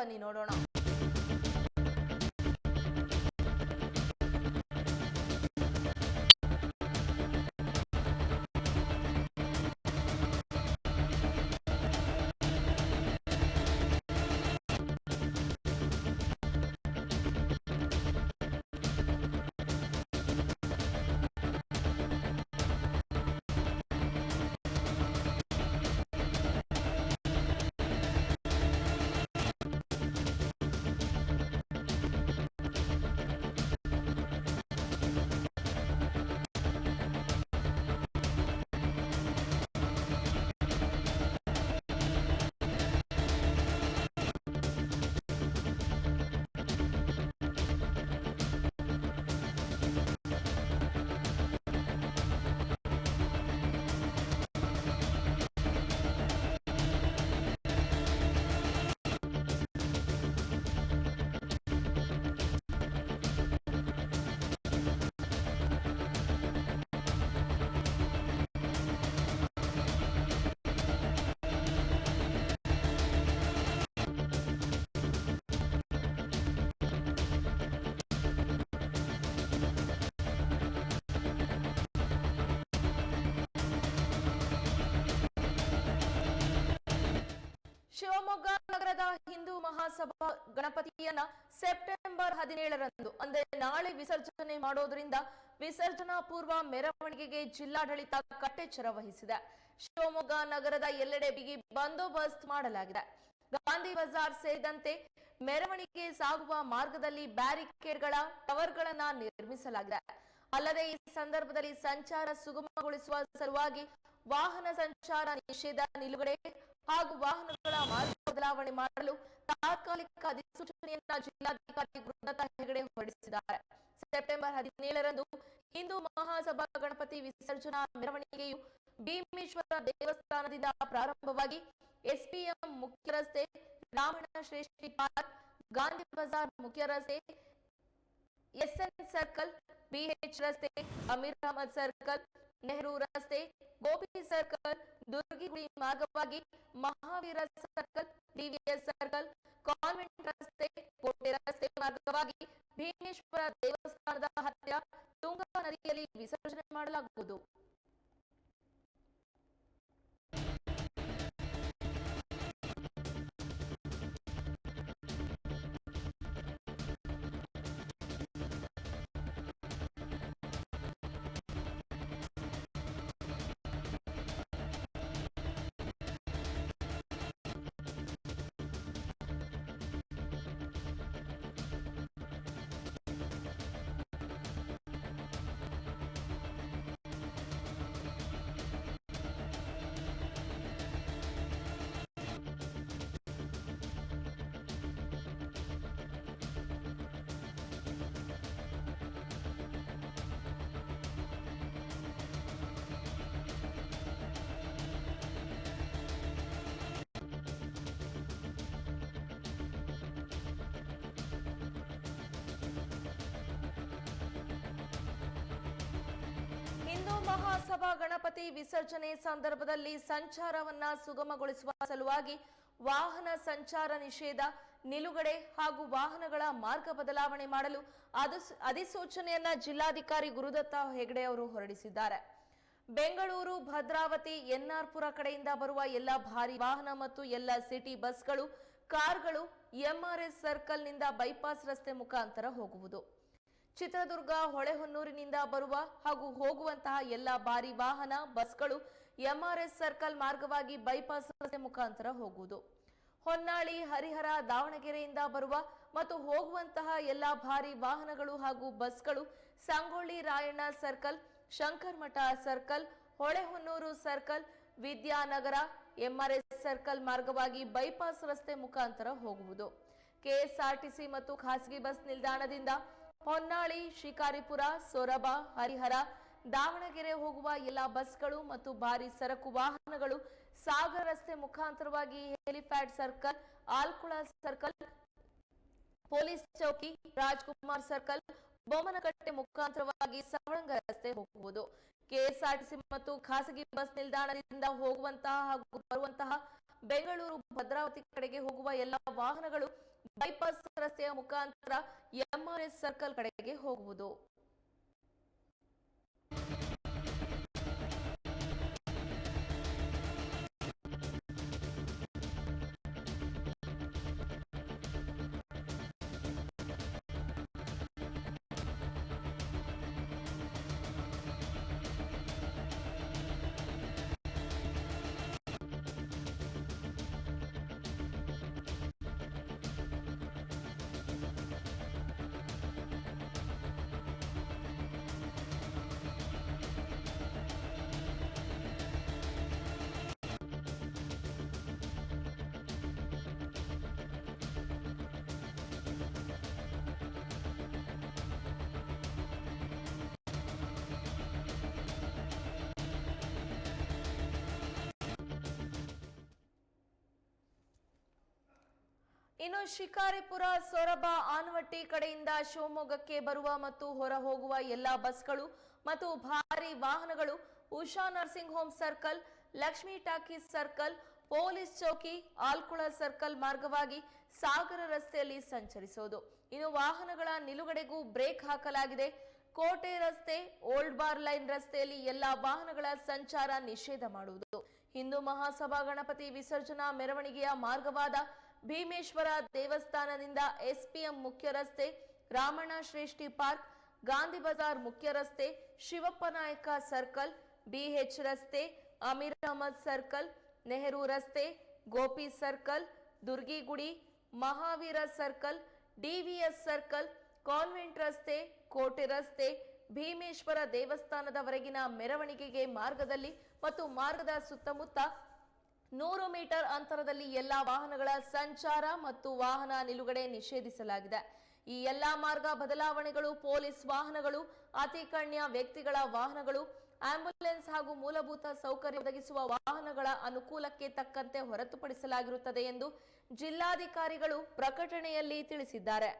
ಬನ್ನಿ ನೋಡೋಣ. ನಗರದ ಹಿಂದೂ ಮಹಾಸಭಾ ಗಣಪತಿಯನ್ನ ಸೆಪ್ಟೆಂಬರ್ ಹದಿನೇಳರಂದು, ಅಂದ್ರೆ ನಾಳೆ ವಿಸರ್ಜನೆ ಮಾಡೋದ್ರಿಂದ ವಿಸರ್ಜನಾ ಪೂರ್ವ ಮೆರವಣಿಗೆಗೆ ಜಿಲ್ಲಾಡಳಿತ ಕಟ್ಟೆಚ್ಚರ ವಹಿಸಿದೆ. ಶಿವಮೊಗ್ಗ ನಗರದ ಎಲ್ಲೆಡೆ ಬಿಗಿ ಬಂದೋಬಸ್ತ್ ಮಾಡಲಾಗಿದೆ. ಗಾಂಧಿ ಬಜಾರ್ ಸೇರಿದಂತೆ ಮೆರವಣಿಗೆ ಸಾಗುವ ಮಾರ್ಗದಲ್ಲಿ ಬ್ಯಾರಿಕೇಡ್ಗಳ ಟವರ್ಗಳನ್ನ ನಿರ್ಮಿಸಲಾಗಿದೆ. ಅಲ್ಲದೆ ಈ ಸಂದರ್ಭದಲ್ಲಿ ಸಂಚಾರ ಸುಗಮಗೊಳಿಸುವ ಸಲುವಾಗಿ ವಾಹನ ಸಂಚಾರ ನಿಷೇಧ ನಿಲುಗಡೆ ಹಾಗೂ ವಾಹನಗಳ ಮಾರ್ಗ ಬದಲಾವಣೆ ಮಾಡಲು ತಾತ್ಕಾಲಿಕ ಅಧಿಸೂಚನೆಯನ್ನ ಜಿಲ್ಲಾಧಿಕಾರಿ ಗುರುದತ್ತ ಹೆಗಡೆ ಹೊರಡಿಸಿದ್ದಾರೆ. ಸೆಪ್ಟೆಂಬರ್ ಹದಿನೇಳರಂದು ಹಿಂದೂ ಮಹಾಸಭಾ ಗಣಪತಿ ವಿಸರ್ಜನಾ ಮೆರವಣಿಗೆಯು ಭೀಮೇಶ್ವರ ದೇವಸ್ಥಾನದಿಂದ ಪ್ರಾರಂಭವಾಗಿ ಎಸ್ಪಿಎಂ ಮುಖ್ಯ ರಸ್ತೆ ರಾಮಣ ಶ್ರೇಷ್ಠಿ ಪಾರ್ಕ್, ಗಾಂಧಿ ಬಜಾರ್ ಮುಖ್ಯ ರಸ್ತೆ, ಎಸ್ಎನ್ ಸರ್ಕಲ್ ಬಿಎಚ್ ರಸ್ತೆ, ಅಮೀರ್ ಅಹಮದ್ ಸರ್ಕಲ್, ನೆಹರು ರಸ್ತೆ, ಗೋಪಿ ಸರ್ಕಲ್ ದುರ್ಗಿಗುಡಿ ಮಾರ್ಗವಾಗಿ Mahaveera circle DVS circle, convent ರಸ್ತೆ, ಕೋಟೆ ರಸ್ತೆ ಮಾರ್ಗವಾಗಿ ಭೀಮೇಶ್ವರ ದೇವಸ್ಥಾನದ ಹತ್ತಿರ ತುಂಗಾ ಗಣಪತಿ ವಿಸರ್ಜನೆ ಸಂದರ್ಭದಲ್ಲಿ ಸಂಚಾರವನ್ನ ಸುಗಮಗೊಳಿಸುವ ಸಲುವಾಗಿ ವಾಹನ ಸಂಚಾರ ನಿಷೇಧ, ನಿಲುಗಡೆ ಹಾಗೂ ವಾಹನಗಳ ಮಾರ್ಗ ಬದಲಾವಣೆ ಮಾಡಲು ಅಧಿಸ್- ಅಧಿಸೂಚನೆಯನ್ನ ಜಿಲ್ಲಾಧಿಕಾರಿ ಗುರುದತ್ತ ಹೆಗಡೆ ಅವರು ಹೊರಡಿಸಿದ್ದಾರೆ. ಬೆಂಗಳೂರು, ಭದ್ರಾವತಿ, ಎನ್ಆರ್ಪುರ ಕಡೆಯಿಂದ ಬರುವ ಎಲ್ಲ ಭಾರಿ ವಾಹನ ಮತ್ತು ಎಲ್ಲ ಸಿಟಿ ಬಸ್ಗಳು, ಕಾರ್ಗಳು, ಎಂಆರ್ಎಸ್ ಸರ್ಕಲ್ನಿಂದ ಬೈಪಾಸ್ ರಸ್ತೆ ಮುಖಾಂತರ ಹೋಗುವುದು. ಚಿತ್ರದುರ್ಗ, ಹೊಳೆಹೊನ್ನೂರಿನಿಂದ ಬರುವ ಹಾಗೂ ಹೋಗುವಂತಹ ಎಲ್ಲ ಭಾರಿ ವಾಹನ, ಬಸ್ಗಳು ಎಂಆರ್ಎಸ್ ಸರ್ಕಲ್ ಮಾರ್ಗವಾಗಿ ಬೈಪಾಸ್ ರಸ್ತೆ ಮುಖಾಂತರ ಹೋಗುವುದು. ಹೊನ್ನಾಳಿ, ಹರಿಹರ, ದಾವಣಗೆರೆಯಿಂದ ಬರುವ ಮತ್ತು ಹೋಗುವಂತಹ ಎಲ್ಲ ಭಾರಿ ವಾಹನಗಳು ಹಾಗೂ ಬಸ್ಗಳು Sangolli Rayanna circle, Shankaramatha circle, Holehonnur circle, Vidyanagar MRS circle ಮಾರ್ಗವಾಗಿ ಬೈಪಾಸ್ ರಸ್ತೆ ಮುಖಾಂತರ ಹೋಗುವುದು. ಕೆಎಸ್ಆರ್ಟಿಸಿ ಮತ್ತು ಖಾಸಗಿ ಬಸ್ ನಿಲ್ದಾಣದಿಂದ ಹೊನ್ನಾಳಿ, ಶಿಕಾರಿಪುರ, ಸೊರಬ, ಹರಿಹರ, ದಾವಣಗೆರೆ ಹೋಗುವ ಎಲ್ಲಾ ಬಸ್ಗಳು ಮತ್ತು ಭಾರಿ ಸರಕು ವಾಹನಗಳು ಸಾಗರ ರಸ್ತೆ ಮುಖಾಂತರವಾಗಿ helipad circle, Alkola circle, police ಚೌಕಿ, ರಾಜ್ಕುಮಾರ್ ಸರ್ಕಲ್, ಬೊಮ್ಮನಕಟ್ಟೆ ಮುಖಾಂತರವಾಗಿ ಸವಳಂಗ ರಸ್ತೆ ಹೋಗುವುದು ಕೆಎಸ್ಆರ್ಟಿಸಿ ಮತ್ತು ಖಾಸಗಿ ಬಸ್ ನಿಲ್ದಾಣದಿಂದ ಹೋಗುವಂತಹ ಹಾಗೂ ಬರುವಂತಹ ಬೆಂಗಳೂರು, ಭದ್ರಾವತಿ ಕಡೆಗೆ ಹೋಗುವ ಎಲ್ಲ ವಾಹನಗಳು ಬೈಪಾಸ್ ರಸ್ತೆಯ ಮುಖಾಂತರ ಎಂಆರ್ಎಸ್ ಸರ್ಕಲ್ ಕಡೆಗೆ ಹೋಗುವುದು. ಇನ್ನು ಶಿಕಾರಿಪುರ, ಸೊರಬ, ಆನವಟ್ಟಿ ಕಡೆಯಿಂದ ಶಿವಮೊಗ್ಗಕ್ಕೆ ಬರುವ ಮತ್ತು ಹೊರ ಹೋಗುವ ಎಲ್ಲಾ ಬಸ್ಗಳು ಮತ್ತು ಭಾರಿ ವಾಹನಗಳು Usha nursing home circle, Lakshmi talkies circle, police ಚೌಕಿ, ಆಲ್ಕುಳ ಸರ್ಕಲ್ ಮಾರ್ಗವಾಗಿ ಸಾಗರ ರಸ್ತೆಯಲ್ಲಿ ಸಂಚರಿಸುವುದು ಇನ್ನು ವಾಹನಗಳ ನಿಲುಗಡೆಗೂ ಬ್ರೇಕ್ ಹಾಕಲಾಗಿದೆ. ಕೋಟೆ ರಸ್ತೆ, ಓಲ್ಡ್ ಬಾರ್ ಲೈನ್ ರಸ್ತೆಯಲ್ಲಿ ಎಲ್ಲಾ ವಾಹನಗಳ ಸಂಚಾರ ನಿಷೇಧ ಮಾಡುವುದು. ಹಿಂದೂ ಮಹಾಸಭಾ ಗಣಪತಿ ವಿಸರ್ಜನಾ ಮೆರವಣಿಗೆಯ ಮಾರ್ಗವಾದ ಭೀಮೇಶ್ವರ ದೇವಸ್ಥಾನದಿಂದ ಎಸ್ಪಿಎಂ ಮುಖ್ಯ ರಸ್ತೆ ರಾಮಣ್ಣ ಶ್ರೇಷ್ಠಿ ಪಾರ್ಕ್, ಗಾಂಧಿ ಬಜಾರ್ ಮುಖ್ಯ ರಸ್ತೆ ಶಿವಪ್ಪ ನಾಯಕ ಸರ್ಕಲ್, ಬಿಎಚ್ ರಸ್ತೆ, ಅಮೀರ್ ಅಹಮದ್ ಸರ್ಕಲ್, ನೆಹರು ರಸ್ತೆ, Gopi circle, Durgigudi, Mahaveera circle, DVS circle, convent ರಸ್ತೆ, ಕೋಟೆ ರಸ್ತೆ, ಭೀಮೇಶ್ವರ ದೇವಸ್ಥಾನದವರೆಗಿನ ಮೆರವಣಿಗೆಗೆ ಮಾರ್ಗದಲ್ಲಿ ಮತ್ತು ಮಾರ್ಗದ ಸುತ್ತಮುತ್ತ ನೂರು ಮೀಟರ್ ಅಂತರದಲ್ಲಿ ಎಲ್ಲಾ ವಾಹನಗಳ ಸಂಚಾರ ಮತ್ತು ವಾಹನ ನಿಲುಗಡೆ ನಿಷೇಧಿಸಲಾಗಿದೆ. ಈ ಎಲ್ಲಾ ಮಾರ್ಗ ಬದಲಾವಣೆಗಳು ಪೊಲೀಸ್ ವಾಹನಗಳು, ಅತಿಕಣ್ಯ ವ್ಯಕ್ತಿಗಳ ವಾಹನಗಳು ಆಂಬ್ಯುಲೆನ್ಸ್ ಹಾಗೂ ಮೂಲಭೂತ ಸೌಕರ್ಯ ಒದಗಿಸುವ ವಾಹನಗಳ ಅನುಕೂಲಕ್ಕೆ ತಕ್ಕಂತೆ ಹೊರತುಪಡಿಸಲಾಗಿರುತ್ತದೆ ಎಂದು ಜಿಲ್ಲಾಧಿಕಾರಿಗಳು ಪ್ರಕಟಣೆಯಲ್ಲಿ ತಿಳಿಸಿದ್ದಾರೆ.